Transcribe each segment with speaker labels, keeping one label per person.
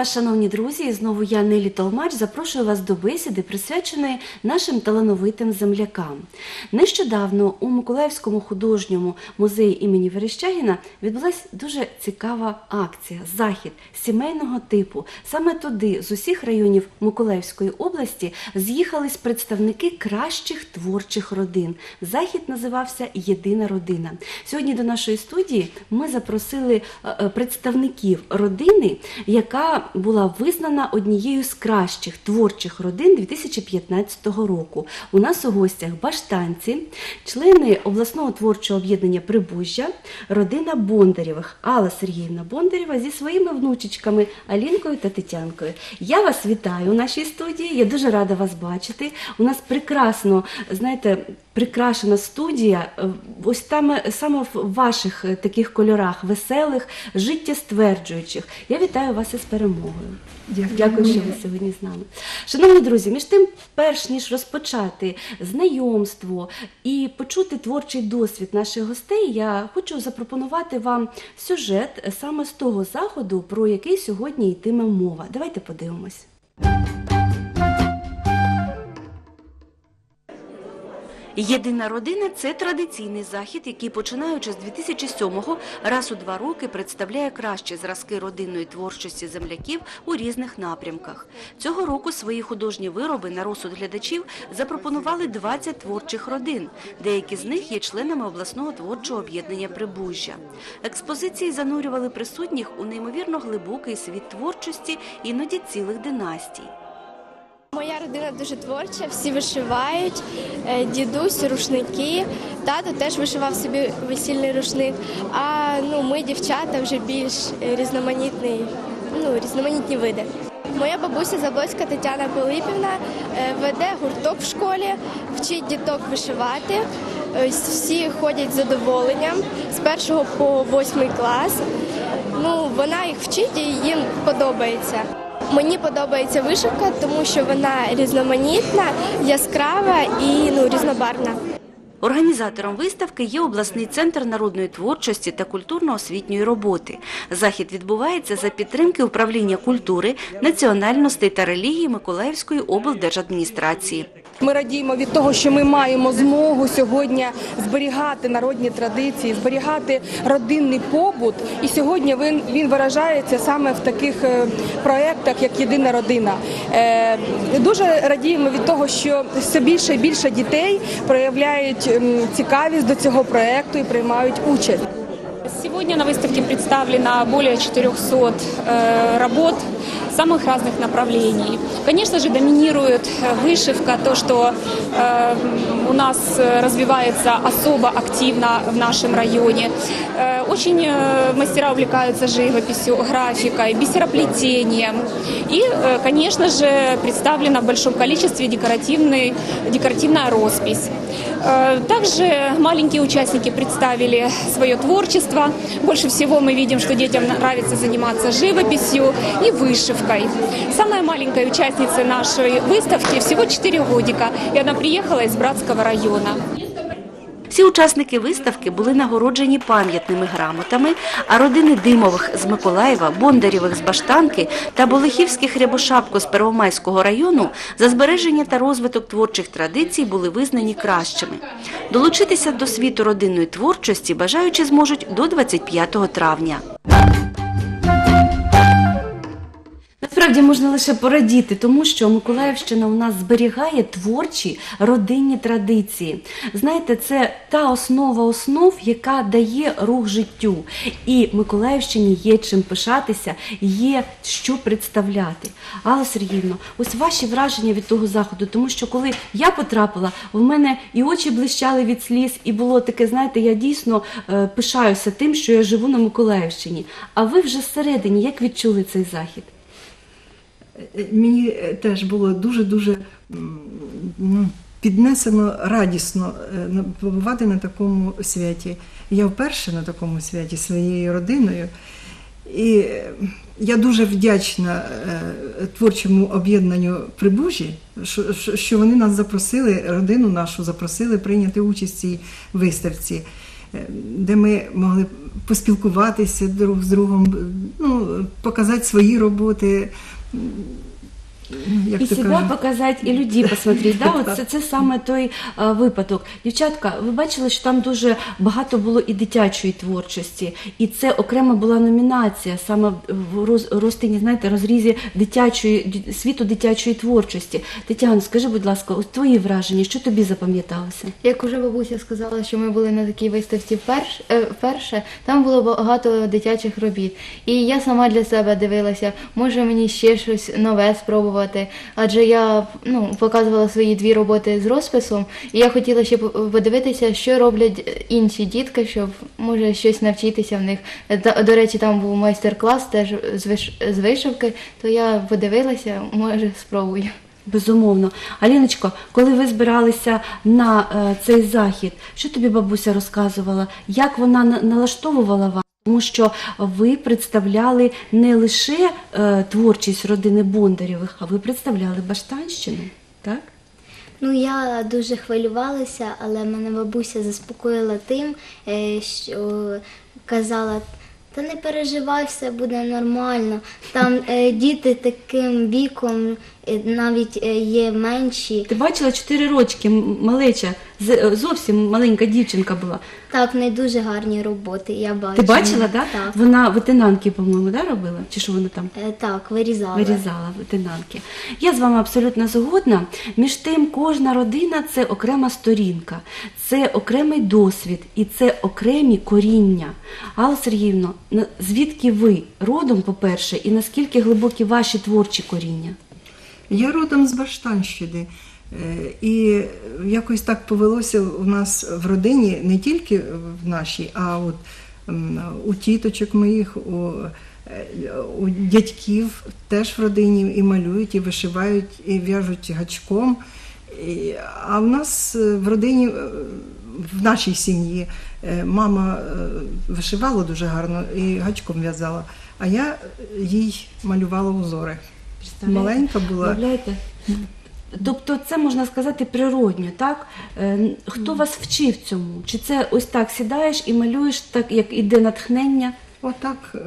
Speaker 1: Вас, шановні друзі! І знову я Нелі Толмач запрошую вас до бесіди, присвяченої нашим талановитим землякам. Нещодавно у Миколаївському художньому музеї імені Верещагіна відбулася дуже цікава акція, захід сімейного типу. Саме туди з усіх районів Миколаївської області з'їхались представники кращих творчих родин. Захід називався Єдина родина. Сьогодні до нашої студії ми запросили е, е, представників родини, яка була визнана однією з кращих творчих родин 2015 року. У нас у гостях баштанці, члени обласного творчого об'єднання Прибужжя, родина Бондарєвих, Алла Сергіївна Бондарєва зі своїми внучечками Алінкою та Тетянкою. Я вас вітаю у нашій студії. Я дуже рада вас бачити. У нас прекрасно, знаєте, прикрашена студія. Ось там е, саме в ваших е, таких кольорах веселих, життєстверджуючих. Я вітаю вас із перемогою.
Speaker 2: Дякую.
Speaker 1: Дякую, що ви сьогодні з нами. Шановні друзі, між тим, перш ніж розпочати знайомство і почути творчий досвід наших гостей, я хочу запропонувати вам сюжет саме з того заходу, про який сьогодні йтиме мова. Давайте подивимось. Єдина родина це традиційний захід, який, починаючи з 2007-го, раз у два роки представляє кращі зразки родинної творчості земляків у різних напрямках. Цього року свої художні вироби на розсуд глядачів запропонували 20 творчих родин. Деякі з них є членами обласного творчого об'єднання Прибужжя. Експозиції занурювали присутніх у неймовірно глибокий світ творчості, іноді цілих династій.
Speaker 3: Моя родина дуже творча, всі вишивають, Е, дідусь, рушники, тато теж вишивав собі весільний рушник. А ну, ми, дівчата, вже більш е, різноманітний, ну, різноманітні види. Моя бабуся Заблоцька Тетяна Пилипівна е, веде гурток в школі, вчить діток вишивати. Ось всі ходять з задоволенням з першого по восьмий клас. Ну, вона їх вчить і їм подобається. Мені подобається вишивка, тому що вона різноманітна, яскрава і ну, різнобарвна.
Speaker 1: Організатором виставки є обласний центр народної творчості та культурно-освітньої роботи. Захід відбувається за підтримки управління культури, національностей та релігії Миколаївської облдержадміністрації.
Speaker 2: Ми радіємо від того, що ми маємо змогу сьогодні зберігати народні традиції, зберігати родинний побут. І сьогодні він, він виражається саме в таких е, проєктах, як Єдина родина. Е, Дуже радіємо від того, що все більше і більше дітей проявляють цікавість до цього проєкту і приймають участь.
Speaker 4: Сегодня на выставке представлено более 400 э, работ самых разных направлений. Конечно же, доминирует э, вышивка, то, что э, у нас э, развивается особо активно в нашем районе. Э, очень э, мастера увлекаются живописью, графикой, бисероплетением. И, э, конечно же, представлена в большом количестве декоративный, декоративная роспись. Э, Также маленькие участники представили свое творчество. Больше всего мы видим, что детям нравится заниматься живописью и вышивкой. Самая маленькая участница нашей выставки всего 4 годика, и она приехала из Братского района.
Speaker 1: Всі учасники виставки були нагороджені пам'ятними грамотами, а родини Димових з Миколаєва, Бондарєвих з Баштанки та Болихівських Рябошапко з Первомайського району за збереження та розвиток творчих традицій були визнані кращими. Долучитися до світу родинної творчості бажаючі зможуть до 25 травня. Насправді можна лише порадіти, тому що Миколаївщина у нас зберігає творчі родинні традиції. Знаєте, це та основа основ, яка дає рух життю. І Миколаївщині є чим пишатися, є що представляти. Алла Сергіївна, ось ваші враження від того заходу, тому що коли я потрапила, в мене і очі блищали від сліз, і було таке, знаєте, я дійсно е, пишаюся тим, що я живу на Миколаївщині. А ви вже всередині як відчули цей захід?
Speaker 5: Мені е, теж було дуже-дуже піднесено радісно е, побувати на такому святі. Я вперше на такому святі своєю родиною. І е, я дуже вдячна е, творчому об'єднанню Прибужі, що, вони нас запросили, родину нашу запросили прийняти участь в цій виставці. е, де ми могли поспілкуватися друг з другом, ну, показати свої роботи. М, ну, Як
Speaker 1: І себе показати, і людей посмотреть. Да? От це, це саме той е, випадок. Дівчатка, ви бачили, що там дуже багато було і дитячої творчості, і це окрема була номінація саме в роз, розтині, знаєте, розрізі дитячої світу дитячої творчості. Тетяно, скажи, будь ласка, ось твої враження, що тобі запам'яталося?
Speaker 6: Як уже бабуся сказала, що ми були на такій виставці вперше, е, вперше, там було багато дитячих робіт. І я сама для себе дивилася, може мені ще щось нове спробувати. Адже я ну, показувала свої дві роботи з розписом, і я хотіла ще по- подивитися, що роблять інші дітки, щоб може щось навчитися в них. До речі, там був майстер-клас теж з виш- з вишивки, то я подивилася, може спробую.
Speaker 1: Безумовно. Аліночко, коли ви збиралися на е, цей захід, що тобі бабуся розказувала? Як вона на- налаштовувала вас? Тому що ви представляли не лише е, творчість родини Бондарєвих, а ви представляли Баштанщину, так?
Speaker 7: Ну, я дуже хвилювалася, але мене бабуся заспокоїла тим, е, що казала, та не переживай, все буде нормально. Там е, діти таким віком е, навіть е, є менші.
Speaker 1: Ти бачила 4 рочки, малеча, зовсім маленька дівчинка була.
Speaker 7: Так, не дуже гарні роботи. Я бачила.
Speaker 1: Ти бачила, да?
Speaker 7: Так.
Speaker 1: Вона ветенанки, по-моєму, да, робила? Чи що вона там?
Speaker 7: Е, Так, вирізала.
Speaker 1: Вирізала ветенанки. Я з вами абсолютно згодна. Між тим, кожна родина це окрема сторінка, це окремий досвід і це окремі коріння. Алла Сергіївна, звідки ви родом, по-перше, і наскільки глибокі ваші творчі коріння?
Speaker 5: Я родом з Баштанщини. Е, І якось так повелося у нас в родині, не тільки в нашій, а от у тіточок моїх, у, е, у дядьків теж в родині і малюють, і вишивають, і в'яжуть гачком. А в нас е, в родині, в нашій сім'ї, мама вишивала дуже гарно і гачком в'язала, а я їй малювала узори. Маленька була.
Speaker 1: Уявляєте? Тобто це можна сказати природньо, так? Е, Хто вас вчив цьому? Чи це ось так сідаєш і малюєш, так як іде натхнення
Speaker 5: Отак, е,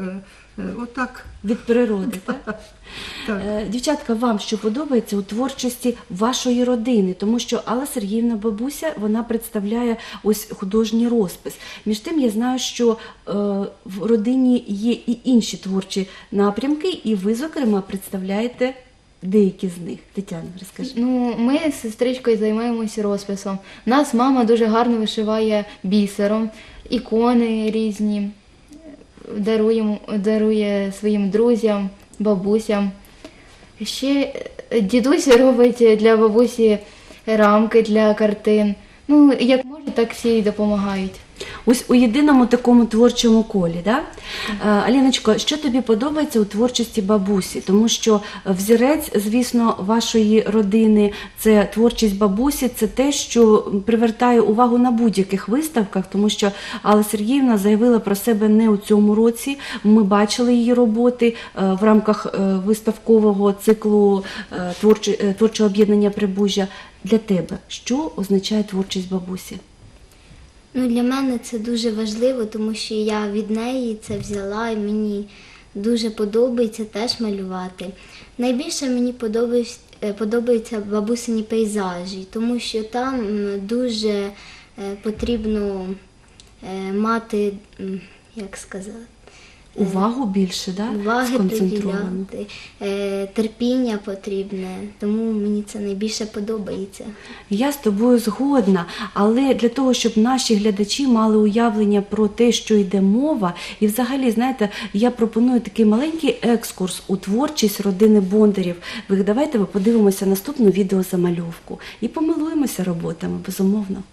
Speaker 5: е, отак.
Speaker 1: від природи? Так?
Speaker 5: Так.
Speaker 1: Дівчатка, вам що подобається у творчості вашої родини, тому що Алла Сергіївна бабуся вона представляє ось художній розпис. Між тим я знаю, що е, в родині є і інші творчі напрямки, і ви, зокрема, представляєте деякі з них. Тетяна, розкажи.
Speaker 6: Ну, ми з сестричкою займаємося розписом. Нас мама дуже гарно вишиває бісером, ікони різні, дарує, дарує своїм друзям, бабусям. Ще е, дідусь робить для бабусі рамки для картин. Ну, як може, так всі й допомагають.
Speaker 1: Ось у єдиному такому творчому колі, да? Е, Аліночко, що тобі подобається у творчості бабусі? Тому що взірець, звісно, вашої родини це творчість бабусі, це те, що привертає увагу на будь-яких виставках, тому що Алла Сергіївна заявила про себе не у цьому році. Ми бачили її роботи е, в рамках е, виставкового циклу творчого об'єднання Прибужжя. Для тебе що означає творчість бабусі?
Speaker 7: Ну, для мене це дуже важливо, тому що я від неї це взяла і мені дуже подобається теж малювати. Найбільше мені подобається, подобаються бабусині пейзажі, тому що там дуже е, потрібно е, мати, як сказати,
Speaker 1: Увагу більше, да?
Speaker 7: уваги
Speaker 1: сконцентровано.
Speaker 7: приділяти, е, терпіння потрібне, тому мені це найбільше подобається.
Speaker 1: Я з тобою згодна, але для того, щоб наші глядачі мали уявлення про те, що йде мова, і взагалі, знаєте, я пропоную такий маленький екскурс у творчість родини Бондарів. Ви давайте ми подивимося наступну відеозамальовку і помилуємося роботами, безумовно.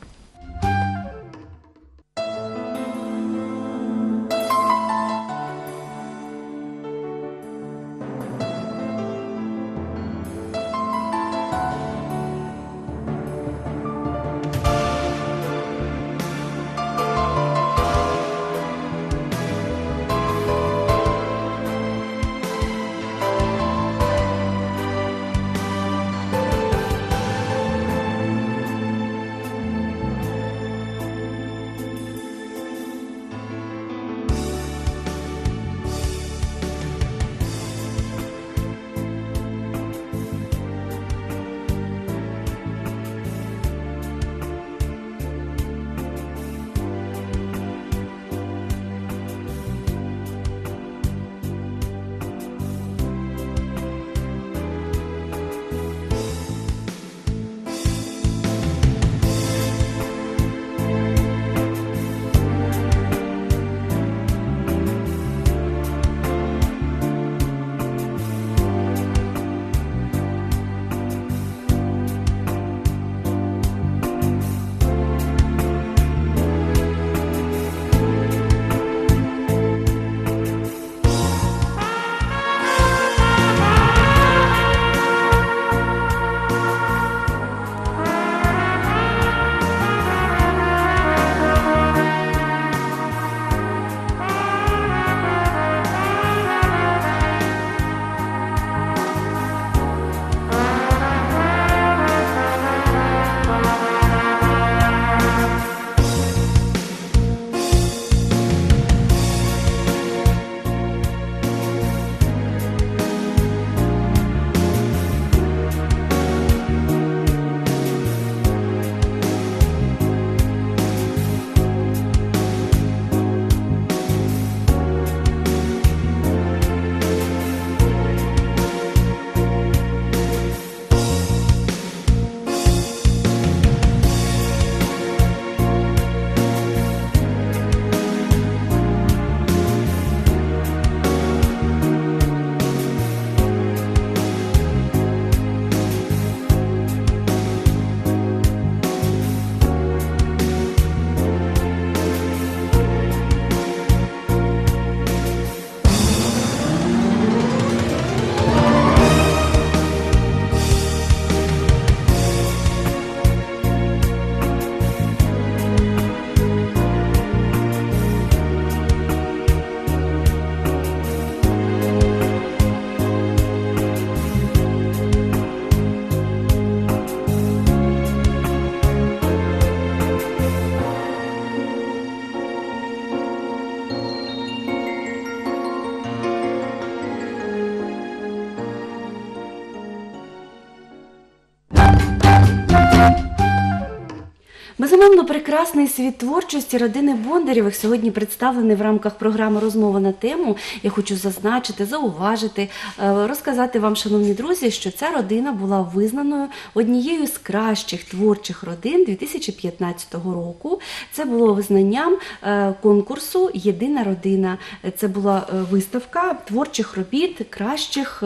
Speaker 1: Прекрасний світ творчості родини Бондарєвих сьогодні представлений в рамках програми Розмова на тему. Я хочу зазначити, зауважити, е, розказати вам, шановні друзі, що ця родина була визнаною однією з кращих творчих родин 2015 року. Це було визнанням е, конкурсу Єдина родина. Це була е, виставка творчих робіт кращих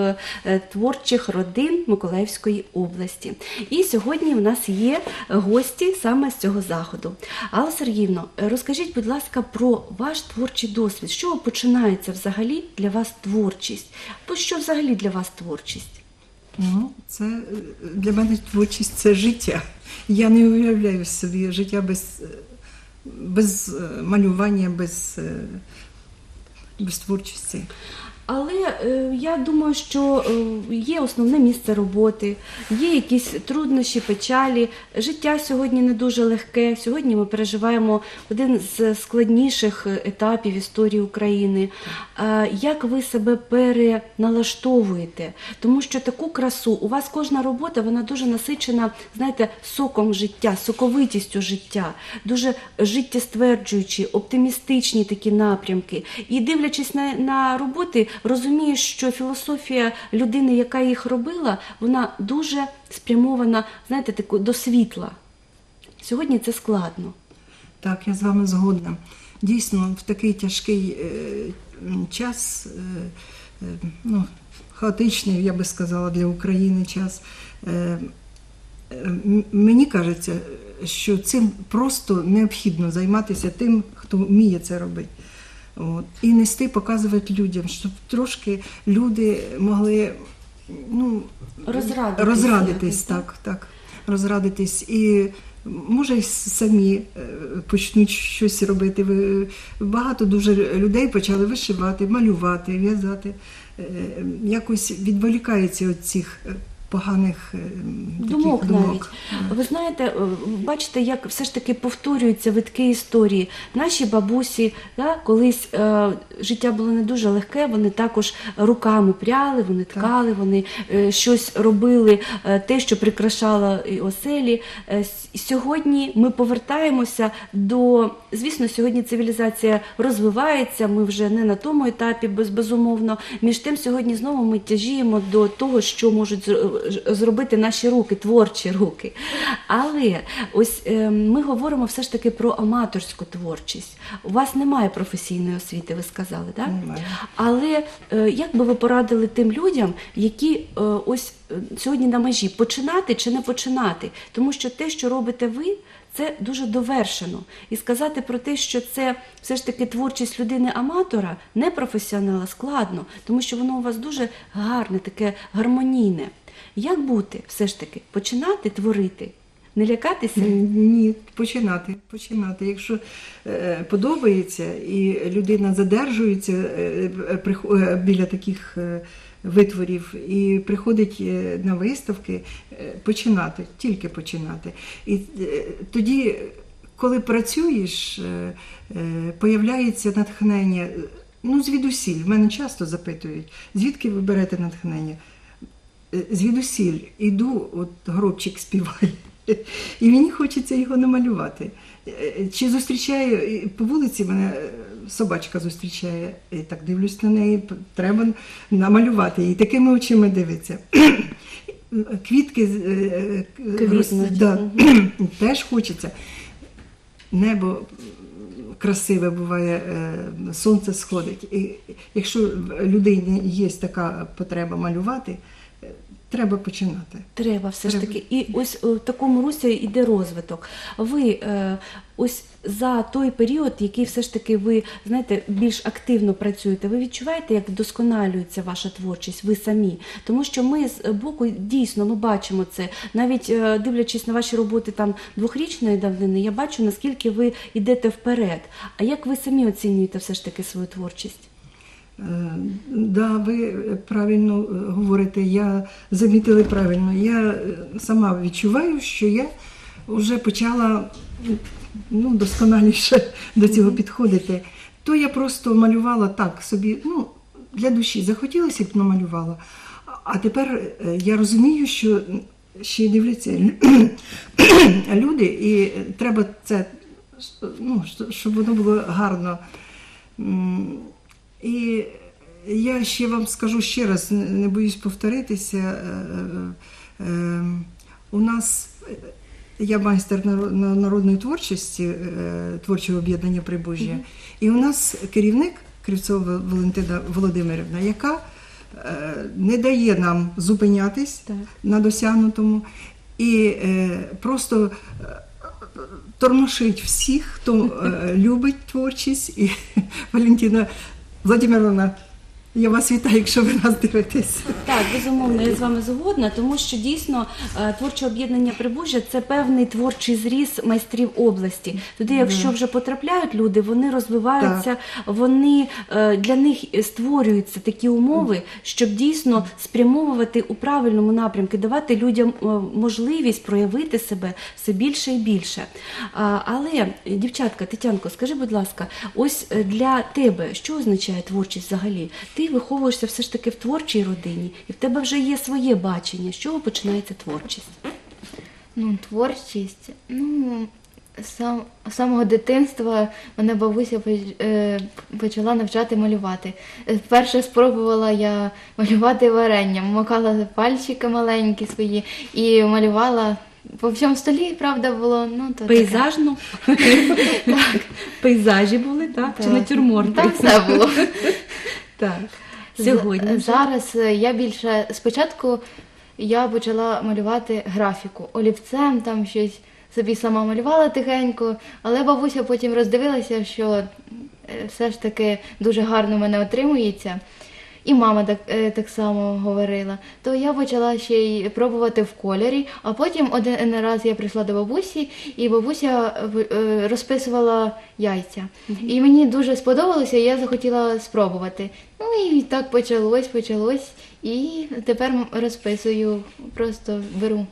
Speaker 1: творчих родин Миколаївської області. І сьогодні в нас є гості саме з цього заходу. Алла Сергіївно, е, розкажіть, будь ласка, про ваш творчий досвід. З чого починається взагалі для вас творчість? Бо що взагалі для вас творчість?
Speaker 5: Ну, це е, для мене творчість це життя. Я не уявляю собі життя без, е, без малювання, без, без творчості.
Speaker 1: Але е, я думаю, що е, є основне місце роботи, є якісь труднощі, печалі. Життя сьогодні не дуже легке. Сьогодні ми переживаємо один з складніших етапів історії України. Е, як ви себе переналаштовуєте? Тому що таку красу у вас кожна робота вона дуже насичена, знаєте, соком життя, соковитістю життя, дуже життєстверджуючі, оптимістичні такі напрямки. І дивлячись на, на роботи, розумієш, що філософія людини, яка їх робила, вона дуже спрямована, знаєте, таку до світла. Сьогодні це складно.
Speaker 5: Так, я з вами згодна. Дійсно, в такий тяжкий е, час, е, е, ну, хаотичний, я би сказала, для України час. Мені кажеться, що цим просто необхідно займатися тим, хто вміє це робити. От. І нести, показувати людям, щоб трошки люди могли ну, розрадитись
Speaker 1: якось,
Speaker 5: так, так, розрадитись. І може й самі е, почнуть щось робити. Багато дуже людей почали вишивати, малювати, в'язати. Е, Якось відволікається від цих е, поганих е,
Speaker 1: Думок
Speaker 5: думок.
Speaker 1: навіть. Ви знаєте, е, бачите, як все ж таки повторюються витки історії. Наші бабусі, да, колись е, життя було не дуже легке, вони також руками пряли, вони ткали, вони е, щось робили, е, те, що прикрашало і оселі. Е, сьогодні ми повертаємося до, звісно, сьогодні цивілізація розвивається, ми вже не на тому етапі, без, безумовно. Між тим, сьогодні знову ми тяжіємо до того, що можуть зробити наші руки, творчі руки. Але ось е, ми говоримо все ж таки про аматорську творчість. У вас немає професійної освіти, ви сказали, так?
Speaker 5: Немає.
Speaker 1: Але е, як би ви порадили тим людям, які е, ось е, сьогодні на межі починати чи не починати? Тому що те, що робите ви, це дуже довершено. І сказати про те, що це все ж таки творчість людини-аматора, не професіонала, складно, тому що воно у вас дуже гарне, таке гармонійне. Як бути все ж таки починати творити? Не лякатися?
Speaker 5: Ні, починати, починати. Якщо е, подобається і людина задержується е, е, е, біля таких е, витворів і приходить е, на виставки, е, починати, тільки починати. І е, тоді, коли працюєш, е, е, натхнення. Ну, звідусіль. Мене часто запитують, звідки ви берете натхнення? Е, звідусіль іду, от гробчик співає, і мені хочеться його намалювати. Е, Чи зустрічаю по вулиці мене е, собачка зустрічає, і так дивлюсь на неї, треба намалювати її, такими очима дивиться. Квітки е, е, да, теж хочеться. Небо красиве буває, е, сонце сходить. І якщо людині є така потреба малювати, е, треба починати.
Speaker 1: Треба все ж таки. І ось е, в такому русі йде розвиток. Ви е, ось за той період, який все ж таки ви знаєте, більш активно працюєте, ви відчуваєте, як вдосконалюється ваша творчість, ви самі. Тому що ми з боку дійсно ну, бачимо це. Навіть е, дивлячись на ваші роботи там двохрічної давнини, я бачу, наскільки ви йдете вперед. А як ви самі оцінюєте все ж таки свою творчість?
Speaker 5: Е, Да, ви правильно е, говорите, я замітили правильно. Я е, сама відчуваю, що я вже почала ну, досконаліше до цього підходити. То я просто малювала так собі, ну, для душі захотілося б намалювала. А тепер я розумію, що ще дивляться люди, і треба це, ну, щоб воно було гарно. І я ще вам скажу ще раз, не боюсь повторитися. е, е, е, У нас я майстер наро- народної творчості, творчого об'єднання Прибужжя, і у нас керівник Кривцова Валентина Володимирівна, яка не дає нам зупинятись
Speaker 1: Так.
Speaker 5: на досягнутому і просто тормошить всіх, хто любить творчість. І Валентина Владимировна, я вас вітаю, якщо ви нас дивитесь.
Speaker 1: Так, безумовно, я з вами згодна, тому що дійсно е, творче об'єднання Прибужжя це певний творчий зріз майстрів області. Туди, якщо вже потрапляють люди, вони розвиваються, вони е, для них створюються такі умови, щоб дійсно спрямовувати у правильному напрямку, давати людям е, можливість проявити себе все більше і більше. Але, дівчатка, Тетянко, скажи, будь ласка, ось для тебе що означає творчість взагалі? Ти виховуєшся все ж таки в творчій родині, і в тебе вже є своє бачення, з чого починається творчість.
Speaker 6: Ну, творчість. Ну, сам, з самого дитинства мене бабуся е, почала навчати малювати. Вперше спробувала я малювати варенням, макала пальчики маленькі свої і малювала. По всьому столі, правда, було, ну, то таке.
Speaker 1: Пейзажну? Пейзажі були, так? Чи
Speaker 6: Так.
Speaker 1: натюрморти?
Speaker 6: Там все було.
Speaker 1: Так. Сьогодні.
Speaker 6: Зараз е, я більше спочатку я почала малювати графіку олівцем, там щось собі сама малювала тихенько, але бабуся потім роздивилася, що е, все ж таки дуже гарно в мене отримується. І мама так, е, так само говорила. То я почала ще й пробувати в кольорі, а потім один раз я прийшла до бабусі, і бабуся е, розписувала яйця. І мені дуже сподобалося, і я захотіла спробувати. Ну і так почалось, почалось. І тепер розписую, просто беру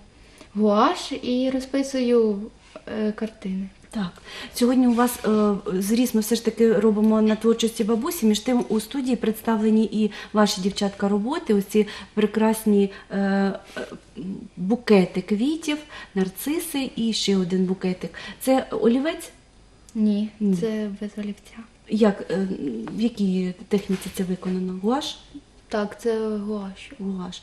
Speaker 6: гуаш і розписую е, картини.
Speaker 1: Так, сьогодні у вас е, зріс, ми все ж таки робимо на творчості бабусі. Між тим у студії представлені і ваші дівчатка роботи, ось ці прекрасні е, е, букети квітів, нарциси і ще один букетик. Це олівець?
Speaker 6: Ні,
Speaker 1: Ні.
Speaker 6: це без олівця.
Speaker 1: Як, е, в якій техніці це виконано? Гуаш?
Speaker 6: Так, це гуаш.
Speaker 1: Гуаш.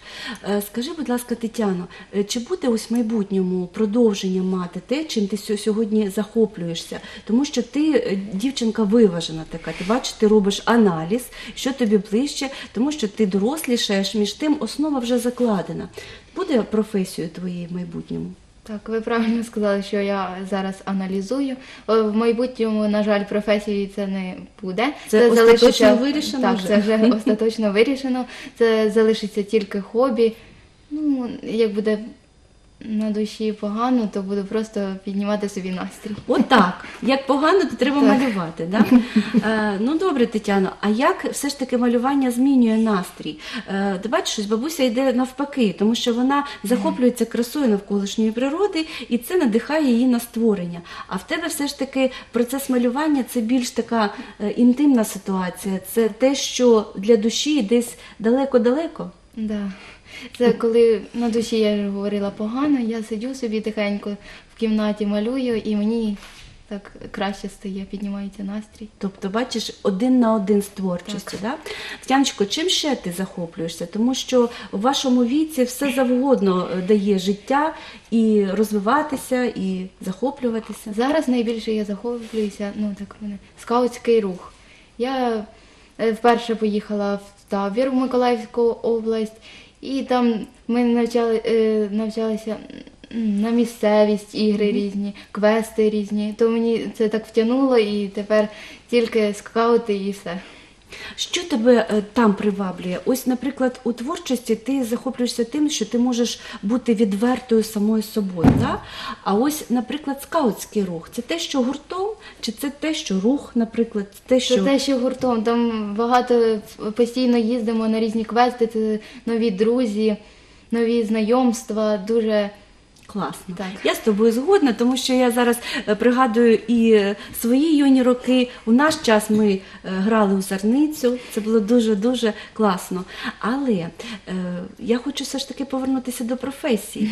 Speaker 1: Е, Скажи, будь ласка, Тетяно, е, чи буде ось в майбутньому продовження мати те, чим ти сьогодні захоплюєшся? Тому що ти е, дівчинка виважена така. Ти бачиш, ти робиш аналіз, що тобі ближче, тому що ти дорослішаєш, між тим основа вже закладена. Буде професією твоєю в майбутньому?
Speaker 6: Так, ви правильно сказали, що я зараз аналізую. В майбутньому, на жаль, професії це не буде.
Speaker 1: Це остаточно вирішено
Speaker 6: Так,
Speaker 1: вже?
Speaker 6: це вже остаточно вирішено. Це залишиться тільки хобі. Ну, як буде на душі погано, то буду просто піднімати собі настрій.
Speaker 1: Отак. Як погано, то треба
Speaker 6: Так.
Speaker 1: малювати. Да? Е, ну добре, Тетяно, а як все ж таки малювання змінює настрій? Е, ти бачиш, ось бабуся йде навпаки, тому що вона захоплюється красою навколишньої природи, і це надихає її на створення. А в тебе все ж таки процес малювання це більш така е, інтимна ситуація. Це те, що для душі десь далеко-далеко.
Speaker 6: Да. Це коли на душі я ж говорила погано, я сиджу собі тихенько в кімнаті малюю, і мені так краще стає, піднімається настрій.
Speaker 1: Тобто, бачиш, один на один з творчістю. Да? Тетяночко, чим ще ти захоплюєшся? Тому що в вашому віці все завгодно е, дає життя і розвиватися, і захоплюватися.
Speaker 6: Зараз найбільше я захоплююся, ну так мене скаутський рух. Я е, вперше поїхала в табір в Миколаївську область, і там ми навчали, е, навчалися на місцевість, ігри різні, квести різні. То мені це так втягнуло, і тепер тільки скаути і все.
Speaker 1: Що тебе е, там приваблює? Ось, наприклад, у творчості ти захоплюєшся тим, що ти можеш бути відвертою самою собою. Да? А ось, наприклад, скаутський рух це те, що гуртом, чи це те, що рух, наприклад, те, що
Speaker 6: Це те, що гуртом. Там багато постійно їздимо на різні квести, це нові друзі, нові знайомства, дуже
Speaker 1: Класно.
Speaker 6: Так.
Speaker 1: Я з тобою згодна, тому що я зараз е, пригадую і е, свої юні роки. У наш час ми е, грали у зерницю. Це було дуже дуже класно. Але е, я хочу все ж таки повернутися до професії.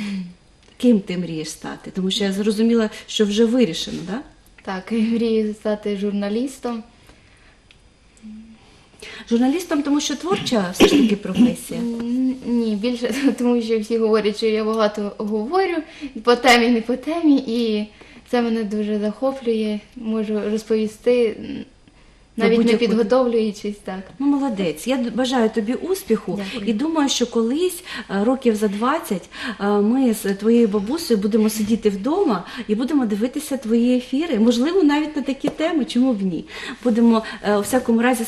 Speaker 1: Ким ти мрієш стати? Тому що я зрозуміла, що вже вирішено, так?
Speaker 6: Так, мрію стати журналістом.
Speaker 1: Журналістом, тому що творча все ж таки професія.
Speaker 6: Ні, більше тому, що всі говорять, що я багато говорю по темі, не по темі, і це мене дуже захоплює. Можу розповісти, навіть не підготовлюючись так.
Speaker 1: Ну, молодець. Я бажаю тобі успіху
Speaker 6: Дякую.
Speaker 1: і думаю, що колись, е, років за 20, е, ми з твоєю бабусею будемо сидіти вдома і будемо дивитися твої ефіри. Можливо, навіть на такі теми, чому б ні. Будемо е, у всякому разі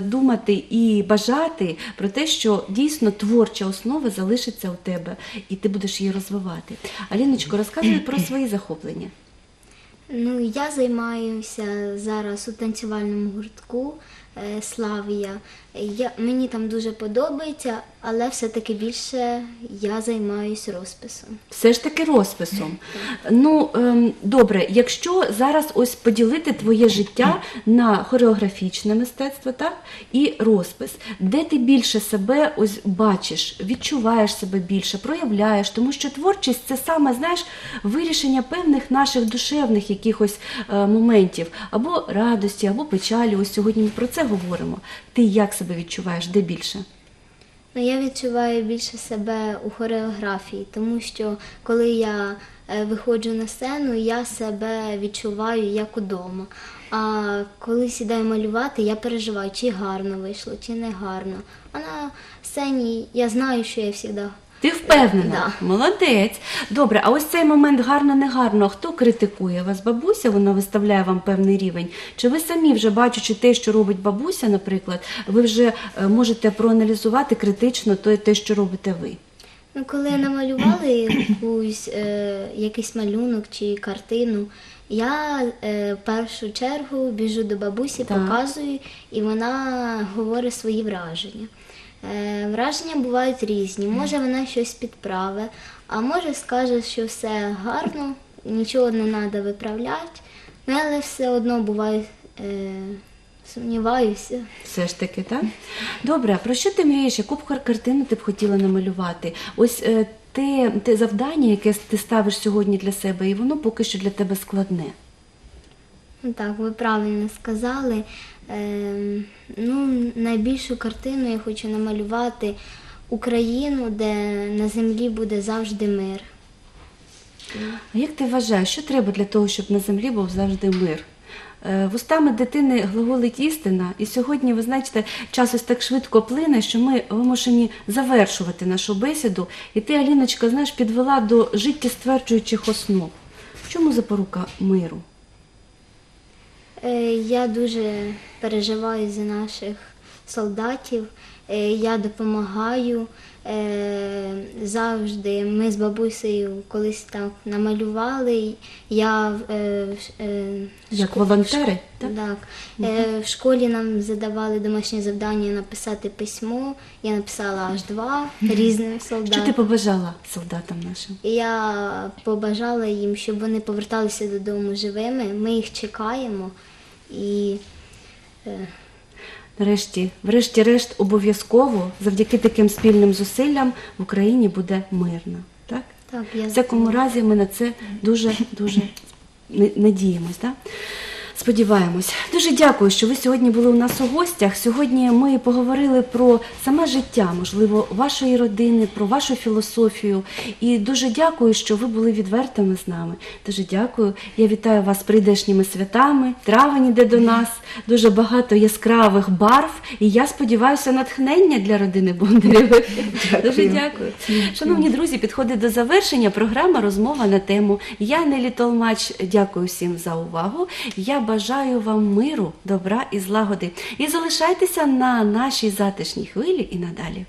Speaker 1: думати і бажати про те, що дійсно творча основа залишиться у тебе, і ти будеш її розвивати. Аліночко, розказуй про свої захоплення.
Speaker 7: Ну, я займаюся зараз у танцювальному гуртку е, Славія. Я, мені там дуже подобається, але все-таки більше я займаюся розписом.
Speaker 1: Все ж таки розписом. Ну ем, добре, якщо зараз ось поділити твоє життя на хореографічне мистецтво, так і розпис, де ти більше себе ось бачиш, відчуваєш себе більше, проявляєш, тому що творчість це саме знаєш вирішення певних наших душевних якихось е, моментів або радості, або печалі. Ось сьогодні ми про це говоримо. Ти як себе відчуваєш? Де більше?
Speaker 7: Ну, я відчуваю більше себе у хореографії, тому що коли я е, виходжу на сцену, я себе відчуваю як удома. А коли сідаю малювати, я переживаю, чи гарно вийшло, чи не гарно. А на сцені я знаю, що я завжди
Speaker 1: Ти впевнена?
Speaker 7: Да.
Speaker 1: Молодець. Добре, а ось цей момент гарно-негарно. Хто критикує вас? Бабуся, вона виставляє вам певний рівень. Чи ви самі вже бачачи те, що робить бабуся, наприклад, ви вже е, можете проаналізувати критично те, те, що робите ви?
Speaker 7: Ну, коли намалювали якусь, е, якийсь малюнок чи картину, я е, в першу чергу біжу до бабусі,
Speaker 1: Так.
Speaker 7: показую, і вона говорить свої враження. Е, враження бувають різні. Може вона щось підправить, а може скаже, що все гарно, нічого не треба виправляти. Ну, але все одно буває, е, сумніваюся.
Speaker 1: Все ж таки, так? Добре, а про що ти мрієш? Яку б кар- картину ти б хотіла намалювати? Ось е, те, те завдання, яке ти ставиш сьогодні для себе, і воно поки що для тебе складне.
Speaker 7: Ну Так, ви правильно сказали. Ем, ну, найбільшу картину я хочу намалювати Україну, де на землі буде завжди мир.
Speaker 1: А як ти вважаєш, що треба для того, щоб на землі був завжди мир? Е, Вустами дитини глаголить істина, і сьогодні, ви знаєте, час ось так швидко плине, що ми вимушені завершувати нашу бесіду. І ти, Аліночка, знаєш, підвела до життєстверджуючих основ. В чому запорука миру?
Speaker 7: Е, я дуже переживаю за наших солдатів. Е, я допомагаю е, завжди. Ми з бабусею колись так намалювали. Я в- в- в
Speaker 1: Як волонтери? Так?
Speaker 7: Так. Е, в школі нам задавали домашнє завдання написати письмо. Я написала аж два різним
Speaker 1: Що ти побажала солдатам нашим?
Speaker 7: Я побажала їм, щоб вони поверталися додому живими. Ми їх чекаємо. І е,
Speaker 1: Нарешті, врешті-решт, обов'язково завдяки таким спільним зусиллям в Україні буде мирно. Так?
Speaker 7: так, я
Speaker 1: В всякому разі, ми на це дуже дуже надіємось. Да? Сподіваємось. Дуже дякую, що ви сьогодні були у нас у гостях. Сьогодні ми поговорили про саме життя, можливо, вашої родини, про вашу філософію. І дуже дякую, що ви були відвертими з нами. Дуже дякую. Я вітаю вас з прийдешніми святами. Травень іде до нас. Дуже багато яскравих барв. І я сподіваюся, натхнення для родини Бондарєвих. Дуже дякую. Шановні друзі, підходить до завершення програма розмова на тему. Я Нелі Толмач. Дякую всім за увагу. Я бажаю вам миру, добра і злагоди. І залишайтеся на нашій затишній хвилі і надалі.